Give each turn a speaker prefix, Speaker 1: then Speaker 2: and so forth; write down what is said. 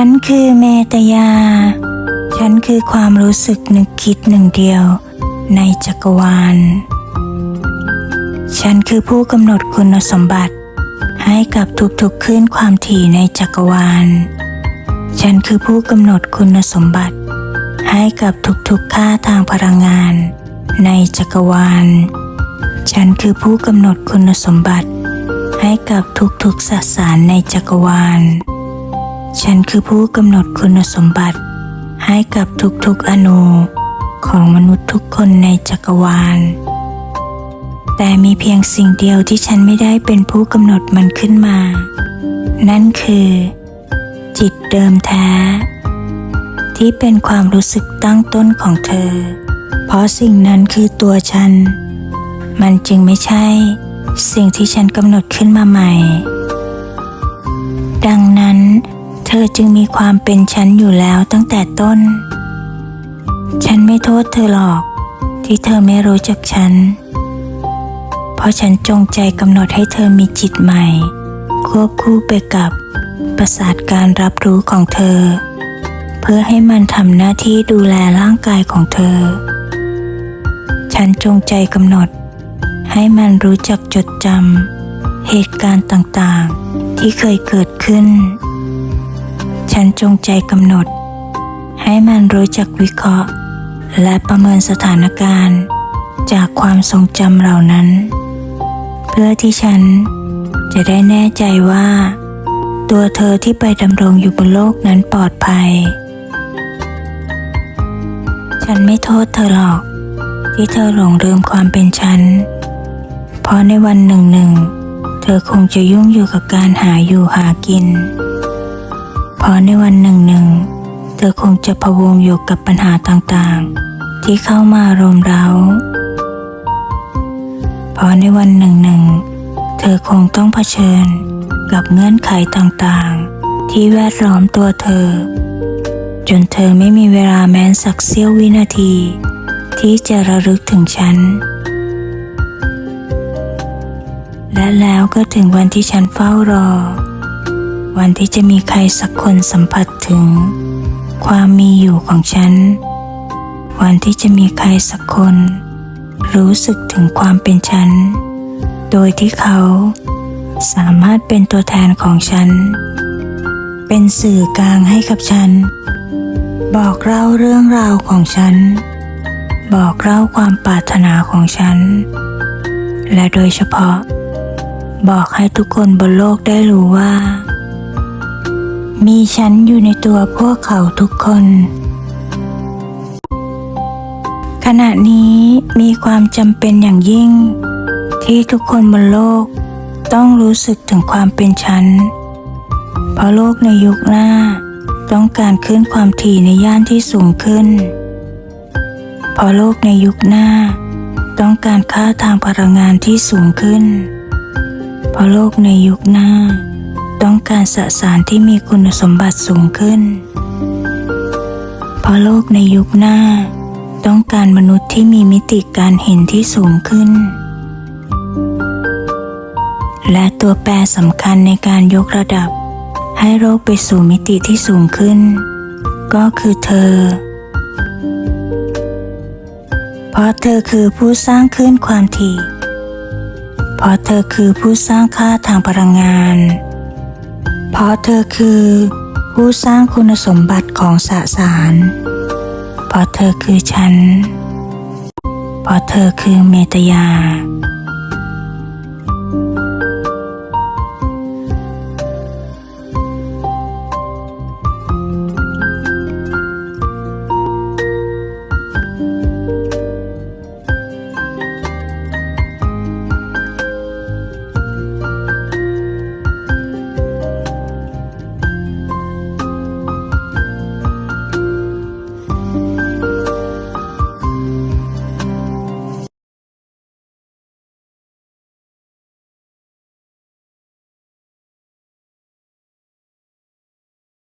Speaker 1: ฉันคือเมตยา ฉันคือความรู้สึกนึกคิดหนึ่งเดียวในจักรวาล ฉันคือผู้กำหนดคุณสมบัติ ให้กับทุกๆคลื่นความถี่ในจักรวาล ฉันคือผู้กำหนดคุณสมบัติ ให้กับทุกๆค่าทางพลังงาน ในจักรวาล ฉันคือผู้กำหนดคุณสมบัติ ให้กับทุกๆสสารในจักรวาล ฉันคือผู้กำหนดคุณสมบัติ ให้กับทุกๆอนูของมนุษย์ทุกคนในจักรวาล แต่มีเพียงสิ่งเดียวที่ฉันไม่ได้เป็นผู้กำหนดมันขึ้นมา นั่นคือ จิตเดิมแท้ ที่เป็นความรู้สึกตั้งต้นของเธอ เพราะสิ่งนั้นคือตัวฉัน มันจึงไม่ใช่ สิ่งที่ฉันกำหนดขึ้นมาใหม่ ดังนั้น เธอจึงมีความเป็นฉันอยู่แล้วตั้งแต่ต้น ฉันไม่โทษเธอหรอก ที่เธอไม่รู้จักฉัน เพราะฉันจงใจกำหนดให้เธอมีจิตใหม่ ควบคู่ไปกับประสาทการรับรู้ของเธอ เพื่อให้มันทำหน้าที่ดูแลร่างกายของเธอ ฉันจงใจกำหนด ให้มันรู้จักจดจำเหตุการณ์ต่างๆ ที่เคยเกิดขึ้น ฉันจงใจกำหนด ให้มันรู้จักวิเคราะห์ และประเมินสถานการณ์ จากความทรงจำเหล่านั้น เพื่อที่ฉันจะได้แน่ใจว่า ตัวเธอที่ไปดำรงอยู่บนโลกนั้นปลอดภัย ฉันไม่โทษเธอหรอก ที่เธอหลงลืมความเป็นฉัน เพราะในวันหนึ่งหนึ่งเธอคงจะยุ่งอยู่กับการหาอยู่หากิน เพราะในวันหนึ่งหนึ่งเธอคงจะพะวงอยู่กับปัญหาต่างๆ ที่เข้ามารุมเร้า เพราะในวันหนึ่งหนึ่งเธอคงต้องเผชิญกับเงื่อนไขต่างๆ ที่แวดล้อมตัวเธอ จนเธอไม่มีเวลาแม้สักเสี้ยววินาที ที่จะระลึกถึงฉัน และแล้วก็ถึงวันที่ฉันเฝ้ารอ วันที่จะมีใครสักคนสัมผัสถึง ความมีอยู่ของฉัน วันที่จะมีใครสักคน รู้สึกถึงความเป็นฉัน โดยที่เขาสามารถเป็นตัวแทนของฉัน เป็นสื่อกลางให้กับฉัน บอกเล่าเรื่องราวของฉัน บอกเล่าความปรารถนาของฉัน และโดยเฉพาะ บอกให้ทุกคนบนโลกได้รู้ว่า มีฉันอยู่ในตัวพวกเขาทุกคน ขณะนี้มีความจำเป็นอย่างยิ่ง ที่ทุกคนบนโลกต้องรู้สึกถึงความเป็นฉัน เพราะโลกในยุคหน้าต้องการขึ้นความถี่ในย่านที่สูงขึ้น เพราะโลกในยุคหน้า ต้องการค่าทางพลังงานที่สูงขึ้น เพราะโลกในยุคหน้า ต้องการสสารที่มีคุณสมบัติสูงขึ้น เพราะโลกในยุคหน้า ต้องการมนุษย์ที่มีมิติการเห็นที่สูงขึ้น และตัวแปรสำคัญในการยกระดับ ให้โลกไปสู่มิติที่สูงขึ้น ก็คือเธอ เพราะเธอคือผู้สร้างขึ้นความถี่เพราะเธอคือผู้สร้างค่าทางพลังงาน เพราะเธอคือ ผู้สร้างคุณสมบัติของสสาร เพราะเธอคือฉัน เพราะเธอคือเมตยา